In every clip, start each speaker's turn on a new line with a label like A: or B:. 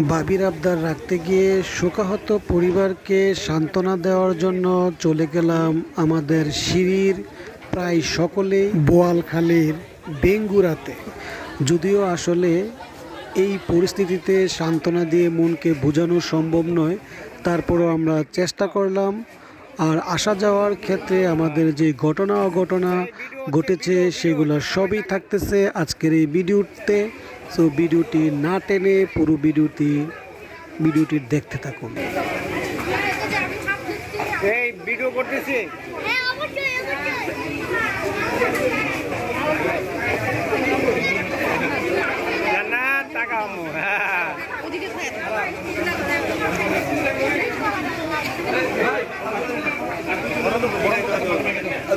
A: বাবির আবদার রাখতে গিয়ে শোকাহত পরিবারকে সান্ত্বনা দেওয়ার জন্য চলে গেলাম আমাদের সিঁড়ির প্রায় সকলেই বোয়ালখালীর বেঙ্গুরাতে। যদিও আসলে এই পরিস্থিতিতে সান্ত্বনা দিয়ে মনকে বোঝানো সম্ভব নয়, তারপরও আমরা চেষ্টা করলাম আর আসা যাওয়ার ক্ষেত্রে আমাদের যে ঘটনা অঘটনা ঘটেছে সেগুলো সবই থাকতেছে আজকের এই ভিডিওতে। সো ভিডিওটি না টেনে পুরো ভিডিওটি ভিডিওটি দেখতে থাকুন।
B: এই ভিডিও করতেছি।
C: হ্যাঁ অবশ্যই অবশ্যই।
B: না টাকা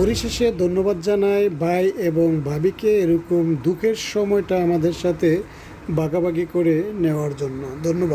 A: পরিশেষে ধন্যবাদ জানাই ভাই এবং ভাবিকে এরকম দুঃখের সময়টা আমাদের সাথে ভাগাভাগি করে নেওয়ার জন্য। ধন্যবাদ।